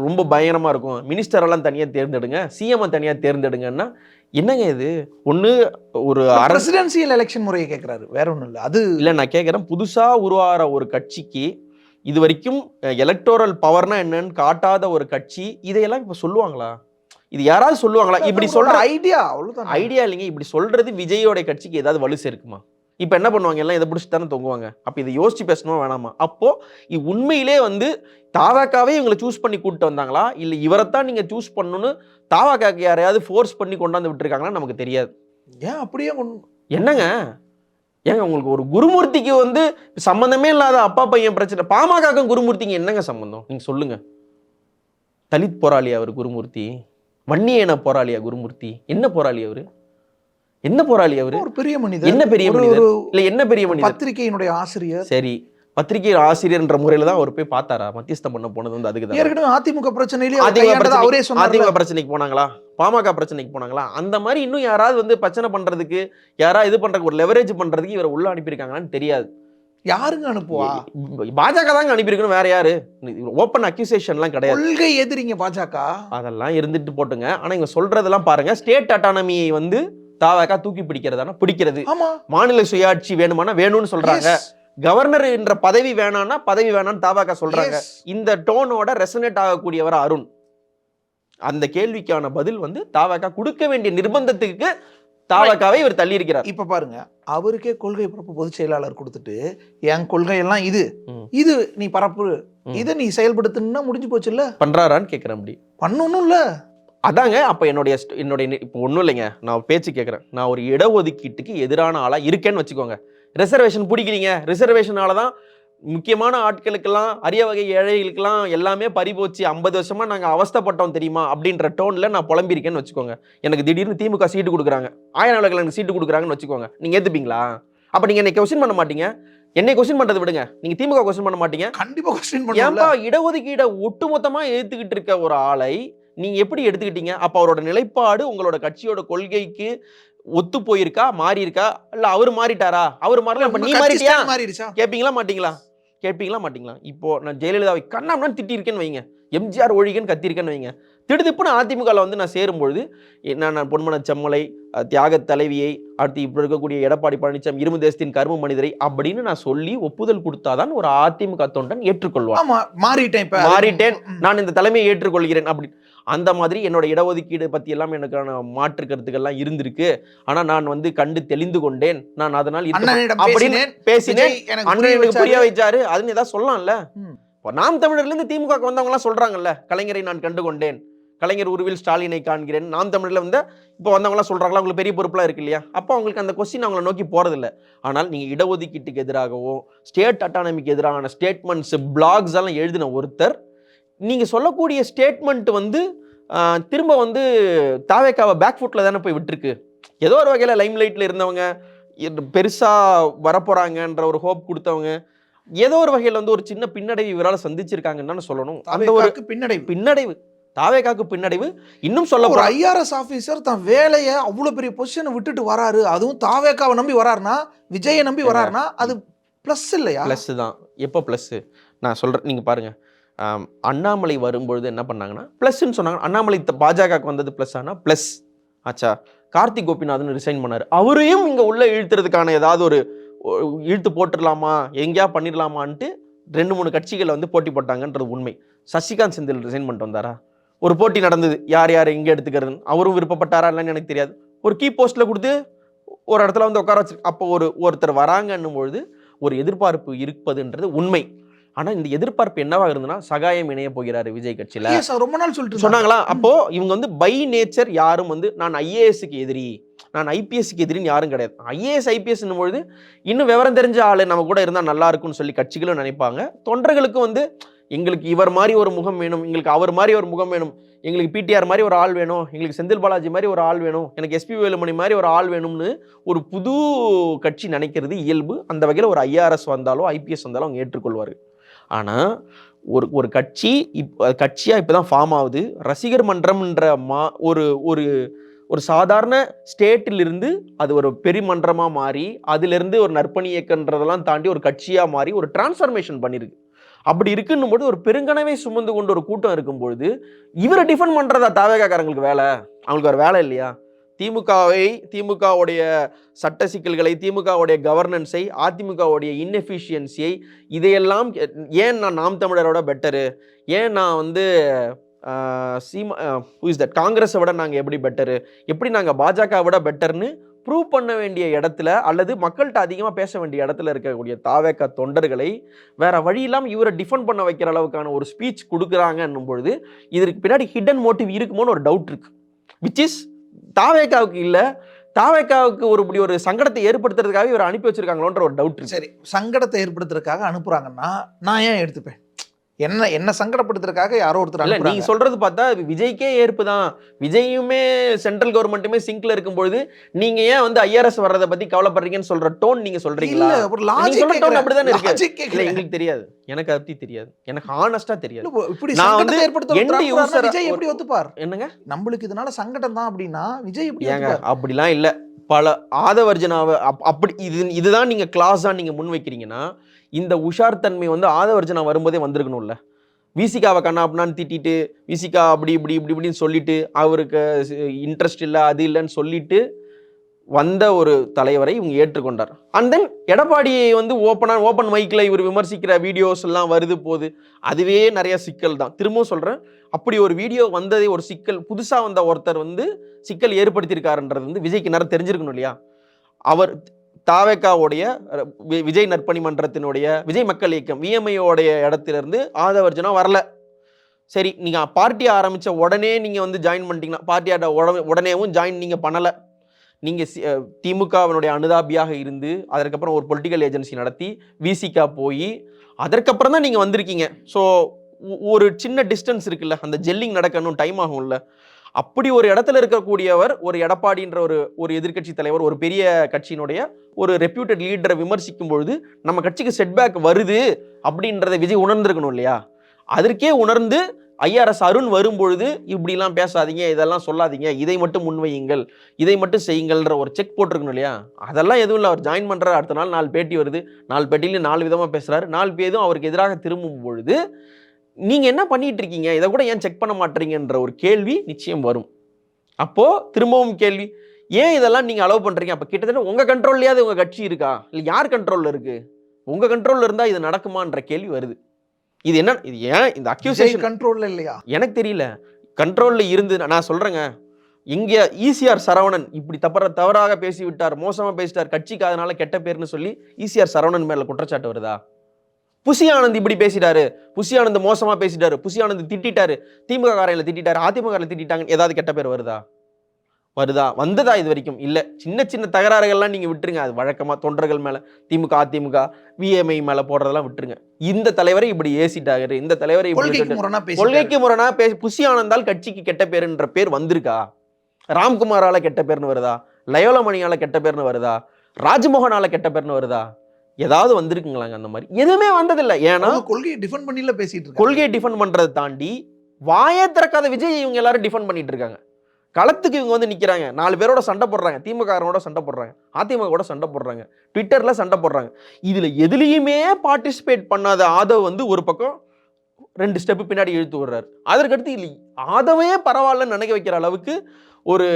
Speaker 4: ரொம்ப பயங்கரமா இருக்கும். மினிஸ்டர் எல்லாம் தனியா தேர்ந்தெடுங்க. சிஎம் தனியா தேர்ந்தெடுங்கன்னா என்னங்க இது? ஒண்ணு ஒரு
Speaker 3: பிரசிடென்சியல் எலெக்ஷன் முறையை கேக்குறாரு. வேற ஒண்ணும் இல்ல. அது
Speaker 4: இல்ல நான் கேட்குறேன் புதுசா உருவாகிற ஒரு கட்சிக்கு இது வரைக்கும் எலக்டோரல் பவர்னா என்னன்னு காட்டாத ஒரு கட்சி இதையெல்லாம் இப்ப சொல்லுவாங்களா? இது யாராவது சொல்லுவாங்களா? இப்படி சொல்ற
Speaker 3: ஐடியா அவ்வளவுதான்.
Speaker 4: ஐடியா இல்லைங்க. இப்படி சொல்றது விஜயோட கட்சிக்கு ஏதாவது வலு சேர்க்குமா? இப்போ என்ன பண்ணுவாங்க? எல்லாம் இதை பிடிச்சி தானே தொங்குவாங்க. அப்போ இதை யோசிச்சு பேசணுமா வேணாமா? அப்போ இது உண்மையிலே வந்து தாவாக்காவே இவங்களை சூஸ் பண்ணி கூப்பிட்டு வந்தாங்களா? இல்லை இவரைத்தான் நீங்க சூஸ் பண்ணணும்னு தாவாக்காக்கு யாரையாவது ஃபோர்ஸ் பண்ணி கொண்டாந்து விட்டுருக்காங்களா நமக்கு தெரியாது.
Speaker 3: ஏன் அப்படியே
Speaker 4: என்னங்க? ஏங்க உங்களுக்கு ஒரு குருமூர்த்திக்கு வந்து சம்பந்தமே இல்லாத அப்பா பையன் பிரச்சனை. பாமகக்கும் குருமூர்த்திக்கு என்னங்க சம்பந்தம்? நீங்க சொல்லுங்க. தலித் போராளியா அவர் குருமூர்த்தி வன்னியன போராளியா குருமூர்த்தி. என்ன போராளி அவரு? என்ன போராளி அவரு?
Speaker 3: ஒரு பெரிய மனிதர்.
Speaker 4: என்ன பெரிய மனிதர்? இல்ல என்ன பெரிய மனிதர்?
Speaker 3: பத்திரிகையினுடைய ஆசிரியர்.
Speaker 4: சரி. பத்திரிகை ஆசிரியர்ன்ற முறையில தான் அவர் போய் பார்த்தாரா? மத்தியஸ்தம் பண்ண போனது வந்து அதுக்கு தான்.
Speaker 3: ஏற்கனவே அதிமுக பிரச்சனையிலேயே அவர்
Speaker 4: அதிமுக பிரச்சனைக்கு போனாங்களா? பாமக பிரச்சனைக்கு போனாங்களா? அந்த மாதிரி இன்னும் யாராவது வந்து பிரச்சனை பண்றதுக்கு யாராவது இது பண்றதுக்கு ஒரு லெவரேஜ் பண்றதுக்கு இவரை உள்ள அனுப்பியிருக்காங்களான்னு தெரியாது.
Speaker 3: யாருங்க அனுப்புவா?
Speaker 4: பாஜக தாங்க அனுப்பியிருக்கணும் வேற யாரு? ஓப்பன் அக்யூசேஷன்லாம் கிடையாது.
Speaker 3: கொள்கை எதிரிங்க பாஜக.
Speaker 4: அதெல்லாம் இருந்துட்டு போட்டுங்க. ஆனா இவங்க சொல்றதெல்லாம் பாருங்க. ஸ்டேட் அட்டானமியை வந்து தாவாக்கா தூக்கி பிடிக்கிறதானா? பிடிக்கிறது. மாநில சுயாட்சி வேணுமானா வேணும்னு சொல்றாங்க. கவர்னர் என்ற பதவி வேணாம்னா பதவி வேணாம்னு தாவாக்கா சொல்றாங்க. இந்த டோனோட ரெசனேட் ஆகக்கூடியவர் அருண். அந்த கேள்விக்கான பதில் வந்து தாவாக்கா கொடுக்க வேண்டிய நிர்பந்தத்துக்கு தாவாக்காவை இவர் தள்ளி இருக்கிறார்
Speaker 3: இப்ப பாருங்க அவருக்கே கொள்கை பரப்பு பொதுச் செயலாளர் கொடுத்துட்டு என் கொள்கை எல்லாம் இது. இது நீ பரப்பு. இதை நீ செயல்படுத்தணும்னா முடிஞ்சு போச்சு இல்ல
Speaker 4: பண்றாரான்னு கேட்கிறேன் அப்படி.
Speaker 3: பண்ணணும்ல.
Speaker 4: அதாங்க அப்ப என்னுடைய என்னுடைய இப்போ ஒன்றும் இல்லைங்க. நான் பேச்சு கேட்குறேன் நான் ஒரு இடஒதுக்கீட்டுக்கு எதிரான ஆளா இருக்கேன்னு வச்சுக்கோங்க. ரிசர்வேஷன் பிடிக்கிறீங்க. ரிசர்வேஷனால தான் முக்கியமான ஆட்களுக்கெல்லாம் அரிய வகை ஏழைகளுக்கெல்லாம் எல்லாமே பறிபோச்சு ஐம்பது வருஷமா நாங்க அவஸ்தைப்பட்டோம் தெரியுமா? அப்படின்ற டோன்ல நான் புலம்பியிருக்கேன்னு வச்சுக்கோங்க. எனக்கு திடீர்னு திமுக சீட்டு கொடுக்குறாங்க. ஆயிரம் விளக்கில் எனக்கு சீட்டு கொடுக்குறாங்கன்னு வச்சுக்கோங்க. நீங்க ஏத்துப்பீங்களா? அப்ப நீங்க என்னை கொஸ்டின் பண்ண மாட்டீங்க. என்னை கொஸ்டின் பண்றது விடுங்க. நீங்க திமுக கொஸ்டின் பண்ண மாட்டீங்க.
Speaker 3: கண்டிப்பா கொஸ்டின் பண்ணல
Speaker 4: ஏன்பா இடஒதுக்கீடை ஒட்டுமொத்தமா ஏத்துக்கிட்டு இருக்க ஒரு ஆளை நீங்க எப்படி எடுத்துக்கிட்டீங்க? அப்ப அவரோட நிலைப்பாடு உங்களோட கட்சியோட கொள்கைக்கு ஒத்து போயிருக்கா மாறி இருக்கா இல்ல அவர் மாறிட்டாரா? அவர் மாறல இப்ப நீ மாறிட்டியா?
Speaker 3: மாறிடுச்சா?
Speaker 4: கேப்பீங்களா மாட்டீங்களா? கேட்பீங்களா மாட்டீங்களா? இப்போ நான் ஜெயலலிதாவை கண்ணாம்னா திட்டிருக்கேன்னு வைங்க. எம்ஜிஆர் ஒழிகன்னு கத்திருக்கேன்னு வைங்க. திடுதிப்புன்னு அதிமுகவில் வந்து நான் சேரும்பொழுது என்ன நான் பொன்மன செம்மலை தியாக தலைவியை அடுத்து இப்போ இருக்கக்கூடிய எடப்பாடி பழனிசாமி இரும்பு தேசத்தின் கரும மனிதரை அப்படின்னு நான் சொல்லி ஒப்புதல் கொடுத்தாதான் ஒரு அதிமுக தொண்டன் ஏற்றுக்கொள்வார்.
Speaker 3: ஆமா மாறிட்டேன் இப்ப.
Speaker 4: மாறிட்டேன். நான் இந்த தலைமையை ஏற்றுக்கொள்கிறேன் அப்படி. அந்த மாதிரி என்னோட இடஒதுக்கீடு பத்தி எல்லாம் எனக்கான மாற்று கருத்துக்கள்லாம் இருந்திருக்கு. ஆனா நான் வந்து கண்டு தெளிந்து கொண்டேன். நான் அதனால் அப்படின்னு
Speaker 3: பேசினேன்.
Speaker 4: பேசினேன்.
Speaker 3: விஜய் எனக்கு
Speaker 4: அண்ணன்
Speaker 3: புரிய வச்சாரு.
Speaker 4: அதுன்னு ஏதாவது சொல்லலாம்ல. நாம் தமிழர்ல இருந்து திமுக வந்தவங்க எல்லாம் சொல்றாங்கல்ல. கலைஞரை நான் கண்டு கொண்டேன் கலைஞர் உருவில் ஸ்டாலினை காண்கிறேன். நாம் தமிழில் வந்து இப்போ வந்தவங்களாம் சொல்கிறாங்களா உங்களுக்கு பெரிய பொறுப்புலாம் இருக்கு இல்லையா? அப்போ அவங்களுக்கு அந்த கொஸ்டின் அவங்கள நோக்கி போகிறதில்ல ஆனால் நீங்கள் இடஒதுக்கீட்டுக்கு எதிராகவோ ஸ்டேட் அட்டானமிக்கு எதிரான ஸ்டேட்மெண்ட்ஸ் பிளாக்ஸ் எல்லாம் எழுதின ஒருத்தர் நீங்கள் சொல்லக்கூடிய ஸ்டேட்மெண்ட் வந்து திரும்ப வந்து தாவேக்காவை பேக் ஃபுட்டில் தானே போய் விட்டுருக்கு. ஏதோ ஒரு வகையில் லைம் லைட்டில் இருந்தவங்க பெருசாக வரப்போகிறாங்கன்ற ஒரு ஹோப் கொடுத்தவங்க ஏதோ ஒரு வகையில் வந்து ஒரு சின்ன பின்னடைவு இவரால் சந்திச்சிருக்காங்கன்னு சொல்லணும். அந்த ஒரு
Speaker 3: பின்னடைவு.
Speaker 4: பின்னடைவு. தாவேக்காக்கு பின்னடைவு இன்னும் சொல்ல
Speaker 3: ஒரு ஐஆர்எஸ் ஆபீசர் தன் வேலையை அவ்வளவு பெரிய பொசிஷனை விட்டுட்டு வராரு. அதுவும் தாவேக்காவை நம்பி வராருன்னா விஜயை நம்பி வராருன்னா அது பிளஸ் இல்லையா?
Speaker 4: ப்ளஸ் தான். எப்போ ப்ளஸ்ஸு நான் சொல்கிறேன் நீங்கள் பாருங்கள் அண்ணாமலை வரும்பொழுது என்ன பண்ணாங்கன்னா ப்ளஸ்ன்னு சொன்னாங்க. அண்ணாமலை பாஜகவுக்கு வந்தது ப்ளஸ் ஆனால் ப்ளஸ் ஆச்சா. கார்த்திக் கோபிநாதன் ரிசைன் பண்ணார். அவரையும் இங்கே உள்ளே இழுத்துறதுக்கான ஏதாவது ஒரு இழுத்து போட்டுடலாமா எங்கேயா பண்ணிடலாமான்ட்டு ரெண்டு மூணு கட்சிகளை வந்து போட்டி போட்டாங்கன்றது உண்மை. சசிகாந்த் செந்தில் ரிசைன் பண்ணிட்டு வந்தாரா? ஒரு போட்டி நடந்தது. யார் யார் எங்கே எடுத்துக்கிறதுன்னு. அவரும் விருப்பப்பட்டாரா இல்லைன்னு எனக்கு தெரியாது. ஒரு கீ போஸ்ட்டில் கொடுத்து ஒரு இடத்துல வந்து உட்கார வச்சு அப்போ ஒரு ஒருத்தர் வராங்கன்னும் பொழுது ஒரு எதிர்பார்ப்பு இருப்பதுன்றது உண்மை. ஆனா இந்த எதிர்பார்ப்பு என்னவா இருந்ததுன்னா சகாயம் இணைய போகிறாரு விஜய் கட்சியில.
Speaker 3: ரொம்ப நாள் சொல்லிட்டு.
Speaker 4: சொன்னாங்களா? அப்போ இவங்க வந்து பை நேச்சர் யாரும் வந்து நான் ஐஏஎஸ்க்கு எதிரி. நான் ஐபிஎஸ்க்கு எதிரின்னு யாரும் கிடையாது. ஐஏஎஸ் ஐபிஎஸ் பொழுது இன்னும் விவரம் தெரிஞ்ச ஆளு நம்ம கூட இருந்தா நல்லா இருக்கும்னு சொல்லி கட்சிகளும் நினைப்பாங்க. தொண்டர்களுக்கும் வந்து எங்களுக்கு இவர் மாதிரி ஒரு முகம் வேணும் எங்களுக்கு அவர் மாதிரி ஒரு முகம் வேணும் எங்களுக்கு பிடிஆர் மாதிரி ஒரு ஆள் வேணும் எங்களுக்கு செந்தில் பாலாஜி மாதிரி ஒரு ஆள் வேணும் எனக்கு எஸ்பி வேலுமணி மாதிரி ஒரு ஆள் வேணும்னு ஒரு புது கட்சி நினைக்கிறது இயல்பு. அந்த வகையில் ஒரு ஐஆர்எஸ் வந்தாலோ ஐபிஎஸ் வந்தாலும் அவங்க ஏற்றுக்கொள்வார். ஆனால் ஒரு ஒரு கட்சி இப் கட்சியாக இப்போ தான் ஃபார்ம் ஆகுது. ரசிகர் மன்றம்ன்ற மா ஒரு ஒரு ஒரு சாதாரண ஸ்டேட்டிலிருந்து அது ஒரு பெருமன்றமாக மாறி அதிலிருந்து ஒரு நற்பணி இயக்கன்றதெல்லாம் தாண்டி ஒரு கட்சியாக மாறி ஒரு டிரான்ஸ்ஃபர்மேஷன் பண்ணியிருக்கு அப்படி இருக்குன்னும் போது ஒரு பெருங்கனவை சுமந்து கொண்டு ஒரு கூட்டம் இருக்கும்பொழுது இவரை டிஃபெண்ட் பண்ணுறதா தாவேகாக்காரங்களுக்கு வேலை? அவங்களுக்கு ஒரு வேலை இல்லையா? திமுகவை திமுகவுடைய சட்ட சிக்கல்களை திமுகவுடைய கவர்னன்ஸை அதிமுகவுடைய இன்எஃபிஷியன்சியை இதையெல்லாம் ஏன் நான் நாம் தமிழரோட பெட்டரு ஏன் நான் வந்து சீமா இஸ் தட் காங்கிரஸை விட நாங்கள் எப்படி பெட்டரு எப்படி நாங்கள் பாஜக விட பெட்டர்னு ப்ரூவ் பண்ண வேண்டிய இடத்துல அல்லது மக்கள்கிட்ட அதிகமாக பேச வேண்டிய இடத்துல இருக்கக்கூடிய தாவேக்க தொண்டர்களை வேற வழி இல்லாமல் இவரை டிஃபெண்ட் பண்ண வைக்கிற அளவுக்கான ஒரு ஸ்பீச் கொடுக்குறாங்கன்னும் பொழுது இதற்கு பின்னாடி ஹிடன் மோட்டிவ் இருக்குமோன்னு ஒரு டவுட் இருக்கு. விச் இஸ் தாவேக்காவுக்கு இல்லை தாவேக்காவுக்கு ஒரு இப்படி ஒரு சங்கடத்தை ஏற்படுத்துறதுக்காக இவர் அனுப்பி வச்சிருக்காங்களோன்ற ஒரு டவுட்
Speaker 3: சரி சங்கடத்தை ஏற்படுத்துறதுக்காக அனுப்புறாங்கன்னா நான் ஏன் எடுத்துப்பேன்? என்ன என்ன சங்கடப்படுத்துறதுக்காக யாரோ ஒருத்தர்
Speaker 4: நீங்க சொல்றது பார்த்தா விஜய்க்கே ஏற்பு தான். விஜயுமே சென்ட்ரல் கவர்மெண்ட்டுமே சிங்க்ல இருக்கும்பொழுது நீங்க ஏன் வந்து ஐஆர்எஸ் வர்றதை பத்தி கவலைப்படுறீங்கன்னு சொல்ற டோன் நீங்க சொல்றீங்களா? அப்படிதானே இருக்கு. எங்களுக்கு தெரியாது. எனக்கு அதை பத்தி தெரியாது. எனக்கு ஹானஸ்டா தெரியாது.
Speaker 3: இப்படி
Speaker 4: நான்
Speaker 3: சங்கடத்தை
Speaker 4: வந்து
Speaker 3: ஏற்படுத்த விஜய் எப்படி ஒத்துப்பார்?
Speaker 4: என்னங்க?
Speaker 3: நம்மளுக்கு இதனால சங்கடம் தான் அப்படின்னா விஜய் எப்படி
Speaker 4: ஏங்க அப்படிலாம் இல்ல. பல ஆதவர்ஜனாவை அப்- அப்படி இது இதுதான் நீங்க கிளாஸா நீங்க முன் வைக்கிறீங்கன்னா இந்த உஷார் தன்மை வந்து ஆதவர்ஜனா வரும்போதே வந்திருக்கணும்ல. விசிகாவை கண்ணா அப்படின்னு திட்டிட்டு விசிகா அப்படி இப்படி இப்படி இப்படின்னு சொல்லிட்டு அவருக்கு இன்ட்ரெஸ்ட் இல்லை அது இல்லைன்னு சொல்லிட்டு வந்த ஒரு தலைவரை இவங்க ஏற்றுக்கொண்டார். அண்ட் தென் எடப்பாடியை வந்து ஓப்பனாக ஓப்பன் மைக்கில் இவர் விமர்சிக்கிற வீடியோஸ் எல்லாம் வருது போது அதுவே நிறைய சிக்கல் தான். திரும்பவும் சொல்கிறேன் அப்படி ஒரு வீடியோ வந்ததே ஒரு சிக்கல் புதுசாக வந்த ஒருத்தர் வந்து சிக்கல் ஏற்படுத்தியிருக்காருன்றது வந்து விஜய்க்கு நேரம் தெரிஞ்சிருக்கணும் இல்லையா? அவர் தாவேக்காவுடைய விஜய் நற்பணி மன்றத்தினுடைய விஜய் மக்கள் இயக்கம் விஎம்ஐயோடைய இடத்திலிருந்து ஆதவர்ஜனா வரல. சரி நீங்கள் பார்ட்டி ஆரம்பித்த உடனே நீங்கள் வந்து ஜாயின் பண்ணிட்டீங்கன்னா பார்ட்டியாட உடனே உடனேவும் ஜாயின் நீங்கள் பண்ணலை. நீங்கள் திமுகவினுடைய அனுதாபியாக இருந்து அதற்கப்புறம் ஒரு பொலிட்டிக்கல் ஏஜென்சி நடத்தி விசிகா போய் அதற்கப்புறம் தான் நீங்கள் வந்திருக்கீங்க. ஸோ ஒரு சின்ன டிஸ்டன்ஸ் இருக்குல்ல அந்த ஜெல்லிங் நடக்கணும் டைம் ஆகும்ல. அப்படி ஒரு இடத்துல இருக்கக்கூடியவர் ஒரு எடப்பாடின்ற ஒரு ஒரு எதிர்க்கட்சி தலைவர் ஒரு பெரிய கட்சியினுடைய ஒரு ரெப்யூட்டட் லீடரை விமர்சிக்கும் பொழுது நம்ம கட்சிக்கு செட்பேக் வருது அப்படின்றத விஜய் உணர்ந்திருக்கணும் இல்லையா? அதற்கே உணர்ந்து ஐஆர்எஸ் அருண் வரும்பொழுது இப்படிலாம் பேசாதீங்க இதெல்லாம் சொல்லாதீங்க இதை மட்டும் முன்வையுங்கள் இதை மட்டும் செய்யுங்கள்ன்ற ஒரு செக் போட்டிருக்கணும் இல்லையா? அதெல்லாம் எதுவும் இல்லை அவர் ஜாயின் பண்ணுறாரு அடுத்த நாள் நாலு பேட்டி வருது. நாலு பேட்டிலையும் நாலு விதமாக பேசுகிறாரு நாலு பேரும் அவருக்கு எதிராக திரும்பும் பொழுது நீங்கள் என்ன பண்ணிட்டு இருக்கீங்க? இதை கூட ஏன் செக் பண்ண மாட்டீங்கன்ற ஒரு கேள்வி நிச்சயம் வரும். அப்போது திரும்பவும் கேள்வி ஏன் இதெல்லாம் நீங்கள் அலோவ் பண்ணுறீங்க அப்போ கிட்டத்தட்ட உங்கள் கண்ட்ரோல்லையாவது உங்கள் கட்சி இருக்கா? இல்லை யார் கண்ட்ரோலில் இருக்குது உங்கள் கண்ட்ரோலில் இருந்தால் இது நடக்குமான்ற கேள்வி வருது. இது என்ன இது ஏன் இந்த அக்யூசேஷன்
Speaker 3: கண்ட்ரோல்ல இல்லையா?
Speaker 4: எனக்கு தெரியல. கண்ட்ரோலில் இருந்து நான் சொல்கிறேங்க இங்கே ஈசிஆர் சரவணன் இப்படி தப்பற தவறாக பேசி விட்டார் மோசமாக பேசிட்டார் கட்சிக்கு அதனால கெட்ட பேர்னு சொல்லி ஈசிஆர் சரவணன் மேலே குற்றச்சாட்டு வருதா? புசி ஆனந்த் இப்படி பேசிட்டாரு. புசி ஆனந்த் மோசமா பேசிட்டாரு. புசி ஆனந்த் திட்டிட்டாரு. திமுக காரையில திட்டிட்டாரு. அதிமுக திட்டிட்டாங்க ஏதாவது கெட்ட பேர் வருதா? வருதா? வந்ததா இது வரைக்கும்? இல்ல. சின்ன சின்ன தகராறுகள்லாம் நீங்க விட்டுருங்க. அது வழக்கமா தொண்டர்கள் மேல திமுக அதிமுக விஎம்ஐ மேல போடுறதெல்லாம் விட்டுருங்க. இந்த தலைவரை இப்படி ஏசிட்டாரு. இந்த தலைவரை
Speaker 3: கொள்கைக்கு. முரணா பேசி
Speaker 4: பேசி புசி ஆனந்தால் கட்சிக்கு கெட்ட பேருன்ற பேர் வந்திருக்கா? ராம்குமாரால கெட்ட பேர்னு வருதா? லயோலமணியால கெட்ட பேர்னு வருதா? ராஜ்மோகனால கெட்ட பேர்னு வருதா? ஏதாவது வந்திருக்குங்களாங்க அந்த மாதிரி. எதுவுமே வந்ததில்லை. ஏன்னா
Speaker 3: கொள்கையை டிஃபெண்ட் பண்ணில பேசிட்டு
Speaker 4: கொள்கையை டிஃபெண்ட் பண்றதை தாண்டி வாயே திறக்காத விஜய் இவங்க எல்லாரும் டிஃபெண்ட் பண்ணிட்டு இருக்காங்க. களத்துக்கு இவங்க வந்து நிக்கிறாங்க. நாலு பேரோட சண்டை போடுறாங்க. திமுக காரனோட சண்டை போடுறாங்க. அதிமுக கூட சண்டை போடுறாங்க. ட்விட்டர்ல சண்டை போடுறாங்க. இதுல எதுலயுமே பார்ட்டிசிபேட் பண்ணாத ஆதவ் வந்து ஒரு பக்கம் ரெண்டு ஸ்டெப் பின்னாடி இழுத்து விடுறாரு அதற்கடுத்து இல்லை ஆதவே பரவாயில்லன்னு நினைக்க வைக்கிற அளவுக்கு ஒரு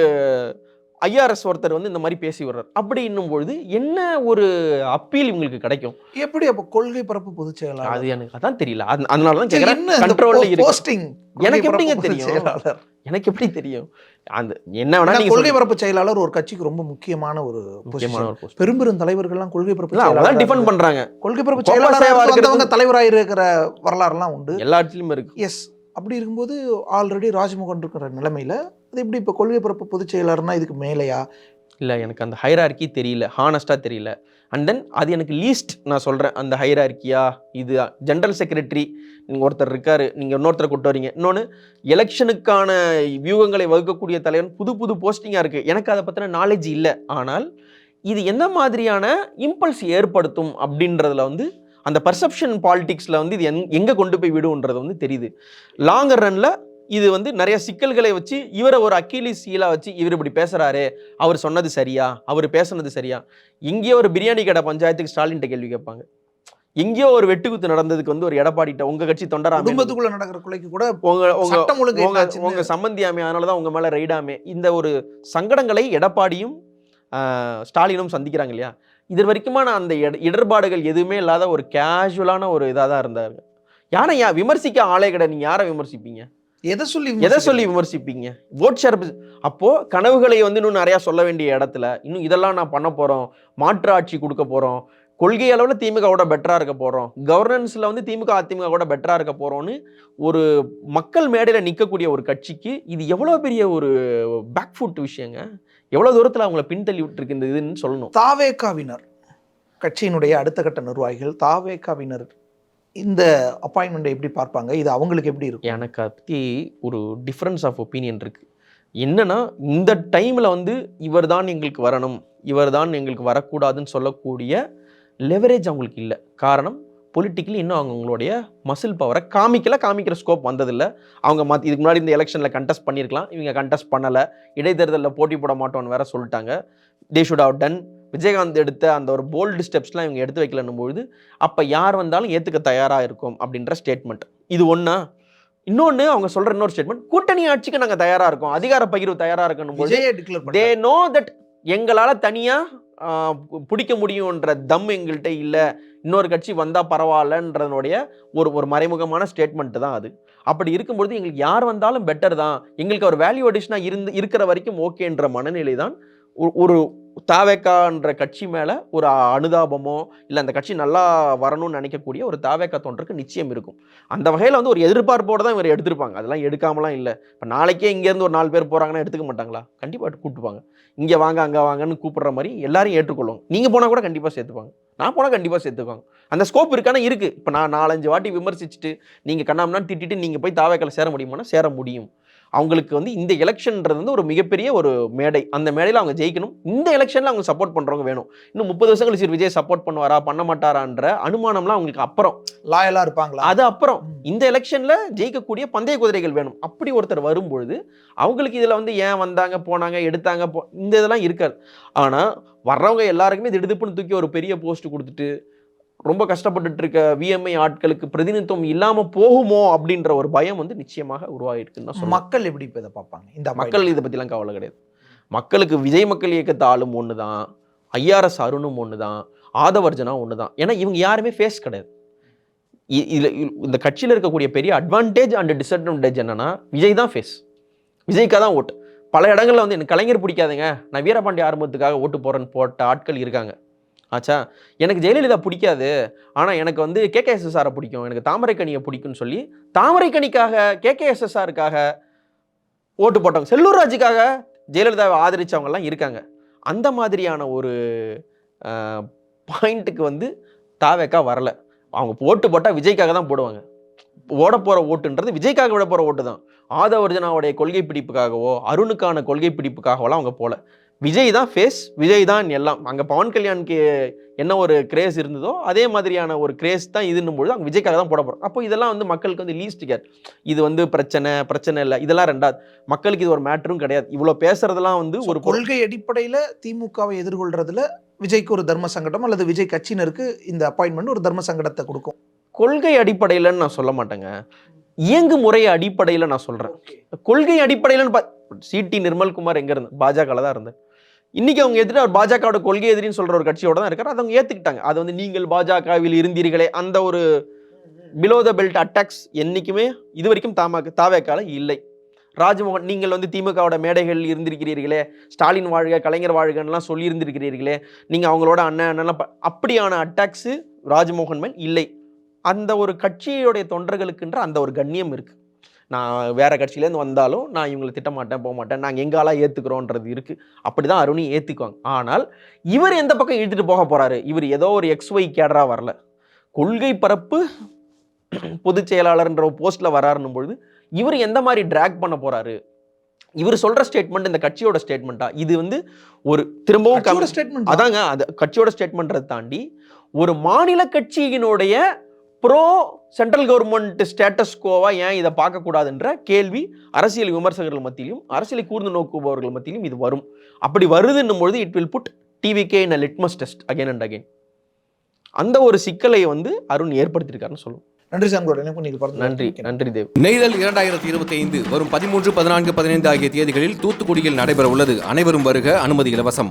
Speaker 4: ஐஆர்எஸ் ஒருத்தர் வந்து இந்த மாதிரி பேசி விடுறாரு அப்படி இன்னும் பொழுது என்ன ஒரு அப்பீல் இவங்களுக்கு கிடைக்கும்?
Speaker 3: எப்படி அப்ப கொள்கை பரப்பு பொதுச் செயலாளர்?
Speaker 4: அது எனக்கு அதான் தெரியல. அது- அதனால தான் கண்ட்ரோல்ல
Speaker 3: போஸ்டிங்
Speaker 4: எனக்கு எப்படிங்க தெரியும்? எனக்கு எப்படி தெரியும்? அந்த என்ன வேணா
Speaker 3: கொள்கை. பரப்பு செயலாளர் ஒரு கட்சிக்கு ரொம்ப முக்கியமான ஒரு
Speaker 4: முக்கியமான ஒரு.
Speaker 3: பெரும்பெரும் தலைவர்கள்லாம் கொள்கை பரப்பு செயலாளரா
Speaker 4: டிஃபெண்ட் பண்றாங்க.
Speaker 3: கொள்கை பரப்பு செயலாளர் தலைவராக இருக்கிற வரலாறுலாம் உண்டு.
Speaker 4: எல்லா இடத்துலயும் இருக்கு.
Speaker 3: எஸ் அப்படி இருக்கும்போது ஆல்ரெடி ராஜ்மோகன் இருக்கிற நிலைமையில அது எப்படி இப்போ கொள்கை பரப்பு பொதுச் செயலாளர்னா இதுக்கு மேலையா?
Speaker 4: இல்ல எனக்கு அந்த ஹைரார்கி தெரியல. ஹானஸ்டா தெரியல. அண்ட் தென் அது எனக்கு லீஸ்ட் நான் சொல்கிறேன் அந்த ஹைரார்கியா இது ஜென்ரல் செக்ரட்டரி நீங்கள் ஒருத்தர் இருக்காரு நீங்கள் இன்னொருத்தரை கூட்டு வரீங்க. இன்னொன்று எலெக்ஷனுக்கான வியூகங்களை வகுக்கக்கூடிய தலைவன் புது புது போஸ்டிங்காக இருக்குது எனக்கு அதை பற்றின நாலேஜ் இல்லை. ஆனால் இது எந்த மாதிரியான இம்பல்ஸ் ஏற்படுத்தும் அப்படின்றதுல வந்து அந்த பர்செப்ஷன் பாலிட்டிக்ஸில் வந்து இது எங் எங்கே கொண்டு போய் விடுன்றது வந்து தெரியுது. லாங்கர் ரன்னில் இது வந்து நிறைய சிக்கல்களை வச்சு இவரை ஒரு அக்கீலிஸ் சீலாக வச்சு இவர் இப்படி பேசுகிறாரு அவர் சொன்னது சரியா? அவர் பேசுனது சரியா? எங்கேயோ ஒரு பிரியாணி கடை பஞ்சாயத்துக்கு ஸ்டாலின்ட்ட கேள்வி கேட்பாங்க. எங்கேயோ ஒரு வெட்டுக்குத்து நடந்ததுக்கு வந்து ஒரு எடப்பாடிட்ட உங்க கட்சி தொண்டராமே
Speaker 3: குடும்பத்துக்குள்ள நடக்கிற கொலைக்கு கூட
Speaker 4: உங்க உங்க உங்க உங்க சம்பந்தியாமே அதனால தான் உங்க மேல ரைடாமே இந்த ஒரு சங்கடங்களை எடப்பாடியும் ஸ்டாலினும் சந்திக்கிறாங்க இல்லையா? இது வரைக்குமான அந்த இட- இடர்பாடுகள் எதுவுமே இல்லாத ஒரு கேஷுவலான ஒரு இதாக தான் இருந்தாரு யானை விமர்சிக்க ஆளே கிடையாது. நீங்க யாரை விமர்சிப்பீங்க?
Speaker 3: எதை சொல்லி
Speaker 4: எதை சொல்லி விமர்சிப்பீங்க? ஓட் ஷேர் அப்போ கனவுகளை வந்து இன்னும் நிறைய சொல்ல வேண்டிய இடத்துல இன்னும் இதெல்லாம் நான் பண்ண போறோம். மாற்று ஆட்சி கொடுக்க போறோம். கொள்கை அளவில் திமுகவோட பெட்டரா இருக்க போறோம். கவர்னன்ஸ்ல வந்து திமுக அதிமுக கூட பெட்டரா இருக்க போறோம்னு ஒரு மக்கள் மேடையில நிற்கக்கூடிய ஒரு கட்சிக்கு இது எவ்வளவு பெரிய ஒரு பேக் ஃபுட் விஷயங்க? எவ்வளவு தூரத்துல அவங்கள பின்தள்ளி விட்டுருக்கு இந்த இதுன்னு சொல்லணும்.
Speaker 3: தாவேகாவினர் கட்சியினுடைய அடுத்த கட்ட நிர்வாகிகள் தாவேகாவினர் இந்த அப்பாயின்மெண்ட்டை எப்படி பார்ப்பாங்க? இது அவங்களுக்கு எப்படி இருக்கும்?
Speaker 4: எனக்கு அதை பற்றி ஒரு டிஃப்ரென்ஸ் ஆஃப் ஒப்பீனியன் இருக்குது என்னென்னா இந்த டைமில் வந்து இவர் தான் எங்களுக்கு வரணும் இவர் தான் எங்களுக்கு வரக்கூடாதுன்னு சொல்லக்கூடிய லெவரேஜ் அவங்களுக்கு இல்லை. காரணம் பொலிட்டிக்கலி இன்னும் அவங்களுடைய மசில் பவரை காமிக்கல காமிக்கிற ஸ்கோப் வந்ததில்லை. அவங்க மத் இதுக்கு முன்னாடி இந்த எலெக்ஷனில் கண்டெஸ்ட் பண்ணியிருக்கலாம் இவங்க கண்டெஸ்ட் பண்ணலை இடைத்தேர்தலில் போட்டி போட மாட்டோம்னு வேற சொல்லிட்டாங்க. They should have done Vijayakanth எடுத்த அந்த ஒரு போல்டு ஸ்டெப்ஸ்லாம் இவங்க எடுத்து வைக்கலன்னும் பொழுது அப்போ யார் வந்தாலும் ஏற்றுக்க தயாராக இருக்கும் அப்படின்ற ஸ்டேட்மெண்ட் இது ஒன்றா இன்னொன்று அவங்க சொல்கிற இன்னொரு ஸ்டேட்மெண்ட் கூட்டணி ஆட்சிக்கு நாங்கள் தயாராக இருக்கோம் அதிகார பகிர்வு தயாராக இருக்கணும் தே நோ தட் எங்களால் தனியாக பிடிக்க முடியுன்ற தம் எங்கள்கிட்ட இல்லை இன்னொரு கட்சி வந்தால் பரவாயில்லன்றதனுடைய ஒரு ஒரு மறைமுகமான ஸ்டேட்மெண்ட் தான் அது. அப்படி இருக்கும்பொழுது எங்களுக்கு யார் வந்தாலும் பெட்டர் தான். எங்களுக்கு ஒரு வேல்யூ அடிஷனாக இருந்து இருக்கிற வரைக்கும் ஓகேன்ற மனநிலை தான் ஒரு- தாவேக்கான்ற கட்சி மேலே ஒரு அனுதாபமோ இல்லை அந்த கட்சி நல்லா வரணும்னு நினைக்கக்கூடிய ஒரு தாவேக்கா தொண்டருக்கு நிச்சயம் இருக்கும். அந்த வகையில் வந்து ஒரு எதிர்பார்ப்போடு தான் இவர் எடுத்திருப்பாங்க. அதெல்லாம் எடுக்காமலாம் இல்லை. இப்போ நாளைக்கே இங்கேருந்து ஒரு நாலு பேர் போகிறாங்கன்னா எடுத்துக்க மாட்டாங்களா? கண்டிப்பாக கூப்பிட்டுப்பாங்க இங்கே வாங்க அங்கே வாங்கன்னு கூப்பிட்ற மாதிரி எல்லாரையும் ஏற்றுக்கொள்ளும் நீங்கள் போனால் கூட கண்டிப்பாக சேர்த்துப்பாங்க. நான் போனால் கண்டிப்பாக சேர்த்துக்குவாங்க. அந்த ஸ்கோப் இருக்கானே? இருக்குது இப்போ நான் நாலஞ்சு வாட்டி விமர்சிச்சுட்டு நீங்கள் கண்ணாமனா திட்டிட்டு நீங்கள் போய் தாவேக்கால சேர முடியுமானா சேர முடியும். அவங்களுக்கு வந்து இந்த எலெக்ஷன்ன்றது வந்து ஒரு மிகப்பெரிய ஒரு மேடை. அந்த மேடையில் அவங்க ஜெயிக்கணும். இந்த எலெக்ஷனில் அவங்க சப்போர்ட் பண்ணுறவங்க வேணும். இன்னும் முப்பது வருஷம் கழிச்சு விஜய் சப்போர்ட் பண்ணுவாரா பண்ண மாட்டாரான்ற அனுமானம்லாம் அவங்களுக்கு அப்புறம்.
Speaker 3: லாயலா இருப்பாங்களா?
Speaker 4: அது அப்புறம். இந்த எலெக்ஷன்ல ஜெயிக்கக்கூடிய பந்தய குதிரைகள் வேணும். அப்படி ஒருத்தர் வரும்பொழுது அவங்களுக்கு இதுல வந்து ஏன் வந்தாங்க போனாங்க எடுத்தாங்க போ இந்த இதெல்லாம் இருக்காது. ஆனா வர்றவங்க எல்லாருக்குமே திடுதுப்புன்னு தூக்கி ஒரு பெரிய போஸ்ட் கொடுத்துட்டு ரொம்ப கஷ்டப்பட்டுட்டு இருக்க விஎம்ஐ ஆட்களுக்கு பிரதிநிதித்துவம் இல்லாம போகுமோ அப்படின்ற ஒரு பயம் வந்து நிச்சயமாக உருவாகிருக்குன்னு
Speaker 3: மக்கள் எப்படி இப்ப இதை பார்ப்பாங்க? இந்த
Speaker 4: மக்கள் இதை பற்றிலாம் கவலை கிடையாது. மக்களுக்கு விஜய் மக்கள் இயக்கத்து ஆளும் ஒன்று தான் ஐஆர்எஸ் அருணும் ஒன்று தான் ஆதவர்ஜனா ஒன்று தான் ஏன்னா இவங்க யாருமே ஃபேஸ் கிடையாது. இ- இதுல இந்த கட்சியில் இருக்கக்கூடிய பெரிய அட்வான்டேஜ் அண்ட் டிஸ்அட்வான்டேஜ் என்னன்னா விஜய் தான் ஃபேஸ் விஜய்க்காக தான் ஓட்டு. பல இடங்கள்ல வந்து எனக்கு கலைஞர் பிடிக்காதுங்க. நான் வீரபாண்டி ஆரம்பத்துக்காக ஓட்டு போறேன்னு போட்ட ஆட்கள் இருக்காங்க. ஆச்சா? எனக்கு ஜெயலலிதா பிடிக்காது. ஆனால் எனக்கு வந்து கேகேஎஸ்எஸ்ஆரை பிடிக்கும். எனக்கு தாமரைக்கனியை பிடிக்கும்னு சொல்லி தாமரைக்கணிக்காக கேகேஎஸ்எஸ்ஆருக்காக ஓட்டு போட்டவங்க செல்லூர் ராஜுக்காக ஜெயலலிதாவை ஆதரித்தவங்கலாம் இருக்காங்க. அந்த மாதிரியான ஒரு பாயிண்ட்டுக்கு வந்து தாவேக்கா வரல. அவங்க ஓட்டு போட்டால் விஜய்க்காக தான் போடுவாங்க. ஓட போகிற ஓட்டுன்றது விஜய்க்காக விட போகிற ஓட்டு தான். ஆதவர்ஜனாவுடைய கொள்கை பிடிப்புக்காகவோ அருணுக்கான கொள்கை பிடிப்புக்காகவோலாம் அவங்க போகல விஜய் தான் ஃபேஸ் விஜய் தான் எல்லாம். அங்கே பவன் கல்யாணுக்கு என்ன ஒரு கிரேஸ் இருந்ததோ அதே மாதிரியான ஒரு கிரேஸ் தான் இதுன்னும் பொழுது அவங்க விஜய்க்காக தான் போட போகிறோம் அப்போ இதெல்லாம் வந்து மக்களுக்கு வந்து லீஸ்ட் கேர் இது வந்து பிரச்சனை பிரச்சனை இல்லை. இதெல்லாம் ரெண்டாவது. மக்களுக்கு இது ஒரு மேட்டரும் கிடையாது. இவ்வளோ பேசுறதெல்லாம் வந்து ஒரு
Speaker 3: கொள்கை அடிப்படையில திமுகவை எதிர்கொள்றதுல விஜய்க்கு ஒரு தர்ம சங்கடம் அல்லது விஜய் கட்சியினருக்கு இந்த அப்பாயின்மெண்ட் ஒரு தர்ம சங்கடத்தை கொடுக்கும்.
Speaker 4: கொள்கை அடிப்படையிலன்னு நான் சொல்ல மாட்டேங்க. இயங்கு முறை அடிப்படையில் நான் சொல்கிறேன் கொள்கை அடிப்படையிலன்னு பா சிடி நிர்மல்குமார் எங்க இருந்தார் பாஜகவில் தான் இருந்தார் இன்றைக்கி அவங்க எதிரி அவர் பாஜகவோட கொள்கை எதிரின்னு சொல்கிற ஒரு கட்சியோட தான் இருக்கார். அதை அவங்க ஏற்றுக்கிட்டாங்க அது வந்து நீங்கள் பாஜகவில் இருந்தீர்களே அந்த ஒரு பிலோ த பெல்ட் அட்டாக்ஸ் என்றைக்குமே இது வரைக்கும் தாமாக தாவேக்கால இல்லை. ராஜ்மோகன் நீங்கள் வந்து திமுகவோட மேடைகள் இருந்திருக்கிறீர்களே ஸ்டாலின் வாழ்க கலைஞர் வாழ்கன்லாம் சொல்லி இருந்திருக்கிறீர்களே அவங்களோட அண்ணன் அண்ணன்லாம் ப- அப்படியான அட்டாக்ஸு ராஜ்மோகன் மேல் இல்லை. அந்த ஒரு கட்சியுடைய தொண்டர்களுக்குன்ற அந்த ஒரு கண்ணியம் இருக்குது நான் வேற கட்சியிலேருந்து வந்தாலும் நான் இவங்களை திட்ட மாட்டேன் போக மாட்டேன் நாங்கள் எங்காலா ஏற்றுக்கிறோன்றது இருக்கு. அப்படிதான் அருணி ஏற்றுக்குவாங்க ஆனால் இவர் எந்த பக்கம் இழுத்துட்டு போக போறாரு? இவர் ஏதோ ஒரு எக்ஸ் ஒய் கேடரா வரல. கொள்கை பரப்பு பொதுச் செயலாளர்ன்ற ஒரு போஸ்ட்ல வராருன்னும் பொழுது இவர் எந்த மாதிரி ட்ராக் பண்ண போறாரு? இவர் சொல்ற ஸ்டேட்மெண்ட் இந்த கட்சியோட ஸ்டேட்மெண்ட்டா இது வந்து ஒரு திரும்பவும்
Speaker 3: ஸ்டேட்மெண்ட்
Speaker 4: அதாங்க அது கட்சியோட ஸ்டேட்மெண்ட்டை தாண்டி ஒரு மாநில கட்சியினுடைய pro central government status Goa ஏன் இதை பார்க்கக்கூடாதுன்ற கேள்வி அரசியல் விமர்சகர்கள் மத்தியிலும் அரசியலை கூர்ந்து நோக்குபவர்கள் மத்தியிலும் இது வரும். அப்படி வருதுன்னும் பொழுது it will put TVK in litmus test again and again அந்த ஒரு சிக்கலை வந்து அருண் ஏற்படுத்தியிருக்காருன்னு சொல்லுவோம்.
Speaker 3: நன்றி சார்
Speaker 4: நன்றி நன்றி. தேவ்.
Speaker 1: நெய்தல் இரண்டாயிரத்தி இருபத்தி ஐந்து வரும் பதிமூன்று பதினான்கு பதினைந்து ஆகிய தேதிகளில் தூத்துக்குடியில் நடைபெற உள்ளது அனைவரும் வருக அனுமதி இலவசம்.